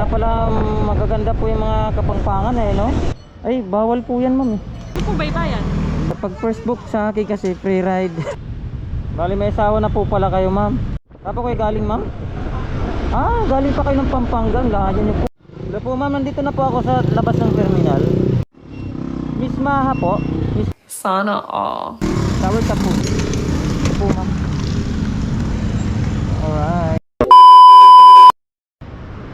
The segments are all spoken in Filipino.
Kaya pala mm, magaganda po yung mga kapangpangan eh, no? Ay, bawal po yan, ma'am. eh. Ano po baybayan? Kapag first book sa akin kasi free ride. Bali may asawa na po pala kayo, ma'am. Po kayo galing, ma'am? Ah, galing pa kayo ng Pampanga. Lahayan niyo po. Hello po, ma'am. Nandito na po ako sa labas ng terminal. Miss Maha po. Miss Sana all. Tower ka po. Ito po, ma'am. Alright.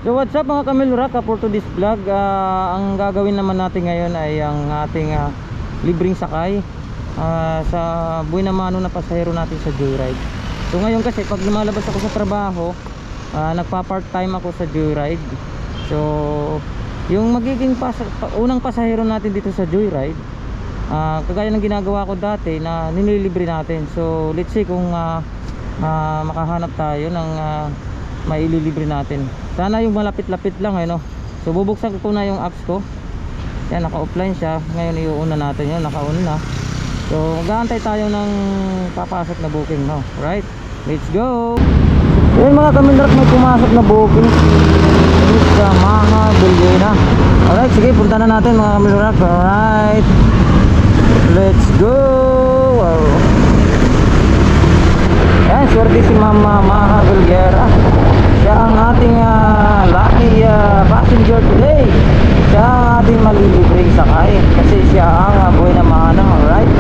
So what's up mga Kamilura, for today's vlog. Ah, Ang gagawin naman natin ngayon ay ang ating ah, libreng sakay ah, Sa buhay na mano na pasahero natin sa Joyride. So ngayon kasi pag lumalabas ako sa trabaho ah, Nagpa part time ako sa Joyride. So yung magiging pas- pa- unang pasahero natin dito sa Joyride Ah, kagaya ng ginagawa ko dati na nililibre natin. So let's see kung ah, ah, makahanap tayo ng uh, maililibre natin. Sana yung malapit-lapit lang eh no? So bubuksan ko na yung apps ko. Yan naka-offline siya. Ngayon iuuna natin yun. Naka-on na. So mag-aantay tayo ng papasok na booking no? Right? Let's go! Yun mga kamindrak may pumasok na booking. Sa mga Bulgana alright sige punta na natin mga kamindrak alright. Let's go! Wow. Yan, swerte si Mama Maha Bulgera. Ang ating ah, lucky ah, passenger today. Siya ang ating malilibreng sakay. Kasi siya ang uh, buhay na mahanang, alright?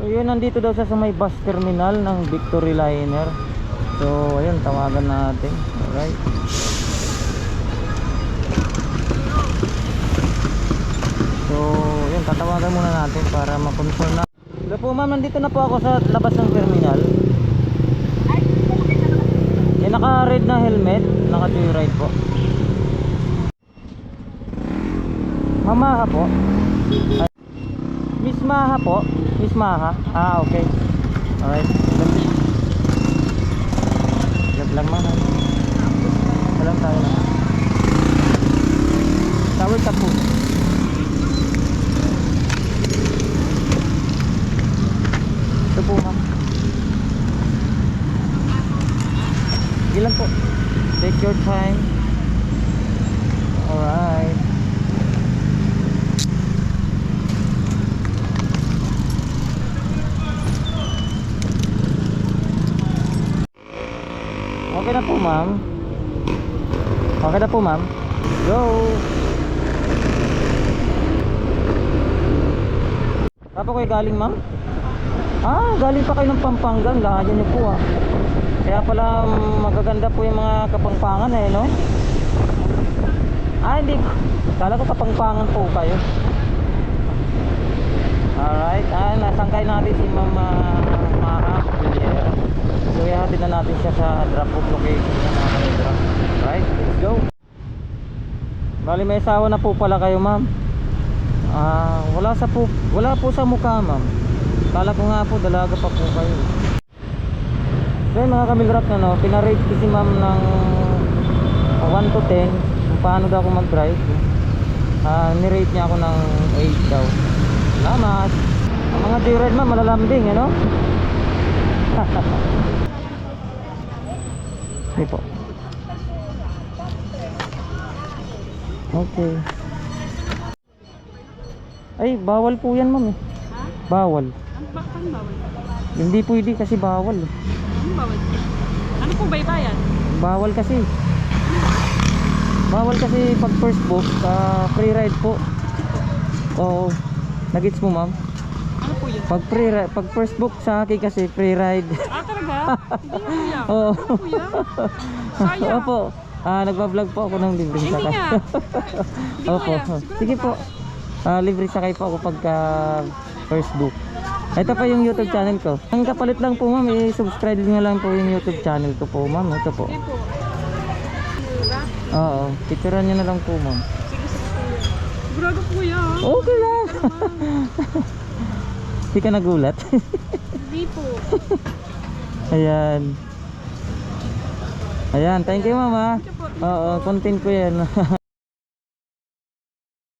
So yun, nandito daw siya sa may bus terminal ng Victory Liner. So, ayun, tawagan natin. Alright. So, yun, tatawagan muna natin para ma-confirm na. Hello po ma'am, nandito na po ako sa labas ng terminal. Yung naka-red na helmet, naka-joyride po. Mamaha po. Ay, Miss Maha po. Miss Maha. Ah, okay. Alright. Job lang ma'am. Alam tayo na. Tower ka po. Ito po ma'am. Sige lang po. Take your time. Alright. Okay na po ma'am. Okay na po ma'am. Go! Saan po galing ma'am? Ah, galing pa kayo ng Pampanga. Lahayan niyo po ah. Kaya pala mm, magaganda po yung mga kapangpangan eh, no? Ah, hindi. Kala ko kapangpangan po kayo. Alright. Ah, nasangkay natin si Mama Maha Villara. So, ihatid na natin siya sa drop-off location ng mga kanila. Alright, let's go. Bali, may asawa na po pala kayo, ma'am. Ah, wala sa po, wala po sa mukha, ma'am. Kala ko nga po dalaga pa po kayo. So yun, mga kamilrap na no, pinarate ko si ma'am ng ah, 1 to 10 kung paano daw ako mag-drive. Ah, nirate niya ako ng 8 daw. Salamat. Ang mga joyride ma'am, malalambing, ano? Hindi po. Okay. Ay, bawal po yan ma'am eh. Ha? Bawal. Ano ba? Ano bawal? Hindi pwede kasi bawal. eh. Ano bawal? Ano po baybayan? Bawal kasi. Bawal kasi pag first book, ah, free ride po. Oo. Nagits mo ma'am? Ano po yun? Pag free ride, pag first book sa akin kasi free ride. Ah, talaga? Hindi nga kuya. Oo. Ano po yan? Sayang. Opo. Ah, nagba-vlog po ako ng libreng Hindi sakay. nga. Hindi Opo. kuya. Siguro Sige po. Ah, libre sakay po ako pagka first book. Ito pa yung YouTube channel ko. Ang kapalit lang po ma'am, i-subscribe nyo lang po yung YouTube channel ko po ma'am. Ito po. Po. Oo, picturean nyo na lang po ma'am. Sigurado kuya. ah. Okay lang. Hindi ka nagulat. Hindi po. Ayan. Ayan, thank you mama. Oo, content ko yan.